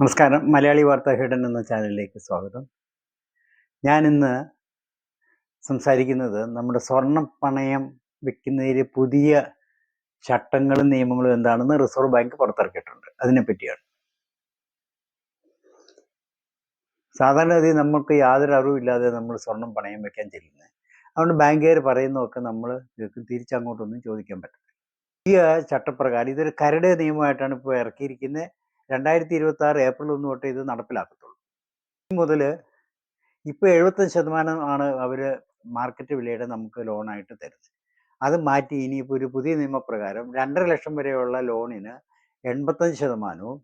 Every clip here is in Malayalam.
നമസ്കാരം. മലയാളി വാർത്ത ഹിഡൻ എന്ന ചാനലിലേക്ക് സ്വാഗതം. ഞാൻ ഇന്ന് സംസാരിക്കുന്നത് നമ്മുടെ സ്വർണ പണയം വെക്കുന്നതിൽ പുതിയ ചട്ടങ്ങളും നിയമങ്ങളും എന്താണെന്ന് റിസർവ് ബാങ്ക് പുറത്തിറക്കിയിട്ടുണ്ട്. അതിനെപ്പറ്റിയാണ്. സാധാരണഗതി നമ്മൾക്ക് യാതൊരു അറിവില്ലാതെ നമ്മൾ സ്വർണം പണയം വെക്കാൻ ചെല്ലുന്നത്. അതുകൊണ്ട് ബാങ്കുകാർ പറയുന്നതൊക്കെ നമ്മൾ തിരിച്ചങ്ങോട്ടൊന്നും ചോദിക്കാൻ പറ്റില്ല ഈ ചട്ടപ്രകാരം ഇതൊരു കരട് നിയമമായിട്ടാണ് ഇപ്പോൾ ഇറക്കിയിരിക്കുന്നത്. രണ്ടായിരത്തി ഇരുപത്തി ആറ് ഏപ്രിൽ ഒന്ന് തൊട്ട് ഇത് നടപ്പിലാക്കത്തുള്ളൂ. മുതൽ ഇപ്പോൾ എഴുപത്തഞ്ച് ശതമാനം ആണ് അവർ മാർക്കറ്റ് വിലയുടെ നമുക്ക് ലോണായിട്ട് തരുന്നത്. അത് മാറ്റി ഇനിയിപ്പോൾ ഒരു പുതിയ നിയമപ്രകാരം രണ്ടര ലക്ഷം വരെയുള്ള ലോണിന് എൺപത്തഞ്ച് ശതമാനവും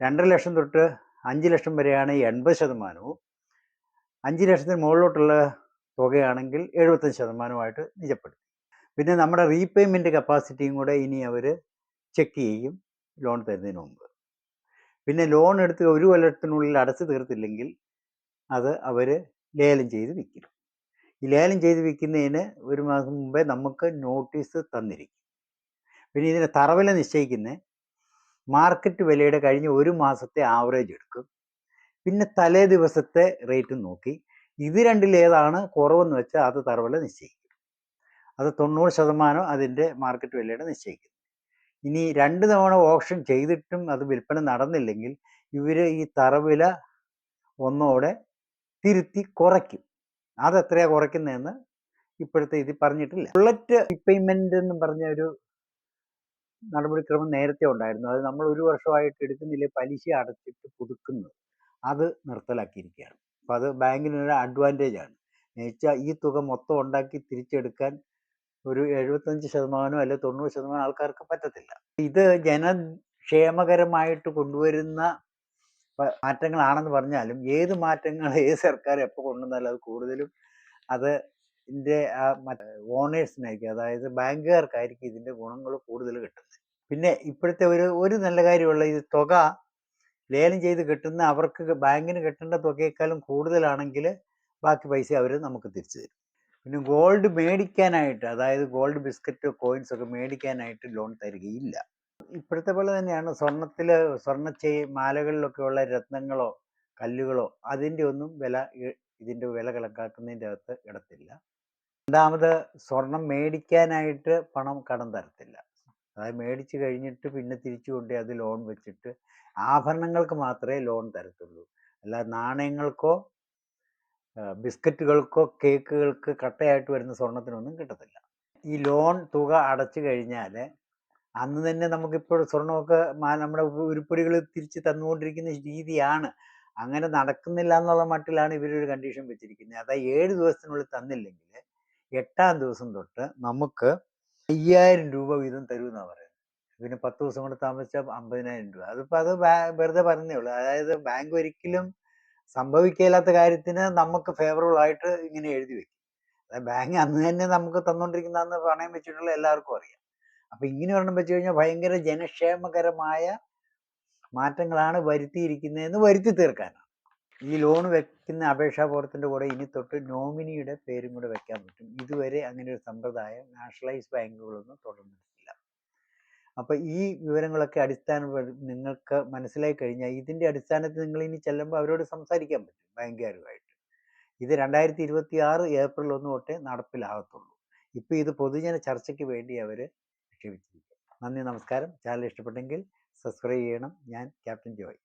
രണ്ടര ലക്ഷം തൊട്ട് അഞ്ച് ലക്ഷം വരെയാണ് എൺപത് ശതമാനവും അഞ്ച് ലക്ഷത്തിന് മുകളിലോട്ടുള്ള തുകയാണെങ്കിൽ എഴുപത്തഞ്ച് ശതമാനമായിട്ട് നിജപ്പെടും. പിന്നെ നമ്മുടെ റീപേയ്മെന്റ് കപ്പാസിറ്റിയും കൂടെ ഇനി അവർ ചെക്ക് ചെയ്യും ലോൺ തരുന്നതിന് മുമ്പ്. പിന്നെ ലോൺ എടുത്ത് ഒരു കൊല്ലത്തിനുള്ളിൽ അടച്ചു തീർത്തില്ലെങ്കിൽ അത് അവർ ലേലം ചെയ്ത് വിൽക്കും. ഈ ലേലം ചെയ്ത് വിൽക്കുന്നതിന് ഒരു മാസം മുമ്പേ നമുക്ക് നോട്ടീസ് തന്നിരിക്കും. പിന്നെ ഇതിന് തറവില നിശ്ചയിക്കുന്ന മാർക്കറ്റ് വിലയുടെ കഴിഞ്ഞ ഒരു മാസത്തെ ആവറേജ് എടുക്കും. പിന്നെ തലേ ദിവസത്തെ റേറ്റ് നോക്കി. ഇത് രണ്ടിലേതാണ് കുറവെന്ന് വെച്ചാൽ അത് തറവില നിശ്ചയിക്കും. അത് തൊണ്ണൂറ് ശതമാനം അതിന്റെ മാർക്കറ്റ് വിലയുടെ നിശ്ചയിക്കും. ഇനി രണ്ട് തവണ ഓപ്ഷൻ ചെയ്തിട്ടും അത് വിൽപ്പന നടന്നില്ലെങ്കിൽ ഇവർ ഈ തറവില ഒന്നോടെ തിരുത്തി കുറയ്ക്കും. അതെത്രയാണ് കുറയ്ക്കുന്നതെന്ന് ഇപ്പോഴത്തെ ഇത് പറഞ്ഞിട്ടില്ല. ബുള്ളറ്റ് റീപേയ്മെന്റ് എന്ന് പറഞ്ഞ ഒരു നടപടിക്രമം നേരത്തെ ഉണ്ടായിരുന്നു. അത് നമ്മൾ ഒരു വർഷമായിട്ട് എടുക്കുന്നില്ല പലിശ അടച്ചിട്ട് പുതുക്കുന്നത്. അത് നിർത്തലാക്കിയിരിക്കുകയാണ്. അപ്പോൾ അത് ബാങ്കിനൊരു അഡ്വാന്റേജ് ആണ്. എന്നുവെച്ചാൽ ഈ തുക മൊത്തം ഉണ്ടാക്കി തിരിച്ചെടുക്കാൻ ഒരു എഴുപത്തഞ്ച് ശതമാനം അല്ലെ തൊണ്ണൂറ് ശതമാനം ആൾക്കാർക്ക് പറ്റത്തില്ല. ഇത് ജനക്ഷേമകരമായിട്ട് കൊണ്ടുവരുന്ന മാറ്റങ്ങളാണെന്ന് പറഞ്ഞാലും ഏത് മാറ്റങ്ങൾ ഏത് സർക്കാർ എപ്പോൾ കൊണ്ടുവന്നാലും അത് കൂടുതലും അത് ഇതിന്റെ ആ ഓണേഴ്സിനായിരിക്കും. അതായത് ബാങ്കുകാർക്കായിരിക്കും ഇതിന്റെ ഗുണങ്ങൾ കൂടുതൽ കിട്ടുന്നത്. പിന്നെ ഇപ്പോഴത്തെ ഒരു ഒരു നല്ല കാര്യമുള്ള ഈ തുക ലേലം ചെയ്ത് കിട്ടുന്ന അവർക്ക് ബാങ്കിന് കിട്ടേണ്ട തുകയേക്കാളും കൂടുതലാണെങ്കിൽ ബാക്കി പൈസ അവർ നമുക്ക് തിരിച്ചു തരും. പിന്നെ ഗോൾഡ് മേടിക്കാനായിട്ട് അതായത് ഗോൾഡ് ബിസ്ക്കറ്റ് കോയിൻസ് ഒക്കെ മേടിക്കാനായിട്ട് ലോൺ തരികയില്ല. ഇപ്പോഴത്തെ പോലെ തന്നെയാണ് സ്വർണത്തിൽ സ്വർണ ചെയ് മാലകളിലൊക്കെ ഉള്ള രത്നങ്ങളോ കല്ലുകളോ അതിന്റെ ഒന്നും വില ഇതിന്റെ വില കണക്കാക്കുന്നതിന്റെ അകത്ത് ഇടത്തില്ല. രണ്ടാമത് സ്വർണം മേടിക്കാനായിട്ട് പണം കടം തരത്തില്ല. അതായത് മേടിച്ചു കഴിഞ്ഞിട്ട് പിന്നെ തിരിച്ചു കൊണ്ടേ അത് ലോൺ വെച്ചിട്ട് ആഭരണങ്ങൾക്ക് മാത്രമേ ലോൺ തരത്തുള്ളൂ. അല്ലാതെ നാണയങ്ങൾക്കോ ബിസ്ക്കറ്റുകൾക്കോ കേക്കുകൾക്ക് കട്ടയായിട്ട് വരുന്ന സ്വർണത്തിനൊന്നും കിട്ടത്തില്ല. ഈ ലോൺ തുക അടച്ചു കഴിഞ്ഞാൽ അന്ന് തന്നെ നമുക്കിപ്പോൾ സ്വർണമൊക്കെ നമ്മുടെ ഉരുപ്പടികൾ തിരിച്ച് തന്നുകൊണ്ടിരിക്കുന്ന രീതിയാണ്. അങ്ങനെ നടക്കുന്നില്ല എന്നുള്ള മട്ടിലാണ് ഇവരൊരു കണ്ടീഷൻ വെച്ചിരിക്കുന്നത്. അതായത് ഏഴ് ദിവസത്തിനുള്ളിൽ തന്നില്ലെങ്കിൽ എട്ടാം ദിവസം തൊട്ട് നമുക്ക് അയ്യായിരം രൂപ വീതം തരുമെന്നാണ് പറയുന്നത്. പിന്നെ പത്ത് ദിവസം കൊണ്ട് താമസിച്ചാൽ അമ്പതിനായിരം രൂപ. അതിപ്പോൾ അത് വെറുതെ പറഞ്ഞേ ഉള്ളൂ. അതായത് ബാങ്ക് ഒരിക്കലും സംഭവിക്കില്ലാത്ത കാര്യത്തിന് നമുക്ക് ഫേവറബിൾ ആയിട്ട് ഇങ്ങനെ എഴുതി വെക്കും. ബാങ്ക് അന്ന് തന്നെ നമുക്ക് തന്നുകൊണ്ടിരിക്കുന്ന പണയം വെച്ചിട്ടുള്ള എല്ലാവർക്കും അറിയാം. അപ്പൊ ഇങ്ങനെ ഒരെണ്ണം വെച്ച് കഴിഞ്ഞാൽ ഭയങ്കര ജനക്ഷേമകരമായ മാറ്റങ്ങളാണ് വരുത്തിയിരിക്കുന്നതെന്ന് വരുത്തി തീർക്കാനാണ്. ഈ ലോൺ വെക്കുന്ന അപേക്ഷാ ഫോറത്തിന്റെ കൂടെ ഇനി തൊട്ട് നോമിനിയുടെ പേരും കൂടെ വെക്കാൻ പറ്റും. ഇതുവരെ അങ്ങനെ ഒരു സമ്പ്രദായം നാഷണലൈസ് ബാങ്കുകളൊന്നും തുടർന്നിട്ടില്ല. അപ്പോൾ ഈ വിവരങ്ങളൊക്കെ അടിസ്ഥാന നിങ്ങൾക്ക് മനസ്സിലായി കഴിഞ്ഞാൽ ഇതിന്റെ അടിസ്ഥാനത്തിൽ നിങ്ങൾ ഇനി ചെല്ലുമ്പോൾ അവരോട് സംസാരിക്കാൻ പറ്റും ബാങ്കുകാരുമായിട്ട് ഇത് രണ്ടായിരത്തി ഇരുപത്തി ആറ് ഏപ്രിൽ ഒന്ന് തൊട്ടേ നടപ്പിലാകത്തുള്ളൂ. ഇപ്പൊ ഇത് പൊതുജന ചർച്ചയ്ക്ക് വേണ്ടി അവർ നിക്ഷേപിച്ചിരിക്കും നന്ദി നമസ്കാരം. ചാനൽ ഇഷ്ടപ്പെട്ടെങ്കിൽ സബ്സ്ക്രൈബ് ചെയ്യണം. ഞാൻ ക്യാപ്റ്റൻ ജോയ്.